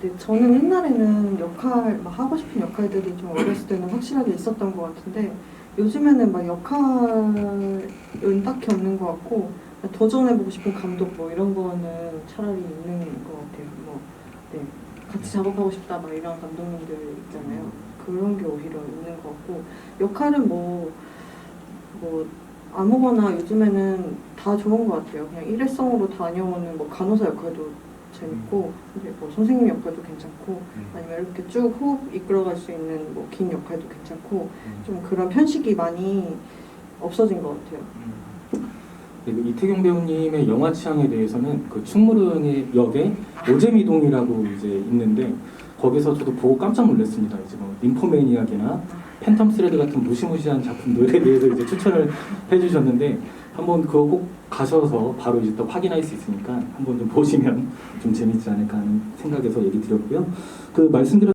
근데 저는 옛날에는 역할 막 하고 싶은 역할들이 좀 어렸을 때는 확실하게 있었던 것 같은데 요즘에는 막 역할은 딱히 없는 것 같고 도전해보고 싶은 감독 뭐 이런 거는 차라리 있는 것 같아요. 뭐 네. 같이 작업하고 싶다 막 이런 감독님들 있잖아요. 그런 게 오히려 있는 것 같고 역할은 뭐 뭐 아무거나 요즘에는 다 좋은 것 같아요. 그냥 일회성으로 다녀오는 뭐 간호사 역할도 재밌고 이제 뭐 선생님 역할도 괜찮고 아니면 이렇게 쭉 호흡 이끌어갈 수 있는 뭐 긴 역할도 괜찮고 좀 그런 편식이 많이 없어진 것 같아요. 그리고 이태경 배우님의 영화 취향에 대해서는 그 충무릉의 역에 오재미동이라고 이제 있는데 거기서 저도 보고 깜짝 놀랐습니다. 이제 뭐 림포매니악이나 팬텀 스레드 같은 무시무시한 작품들에 대해서 이제 추천을 해주셨는데 한번 그거 꼭 가셔서 바로 이제 또 확인할 수 있으니까 한번 좀 보시면 좀 재밌지 않을까 하는 생각에서 얘기 드렸고요. 그 말씀드렸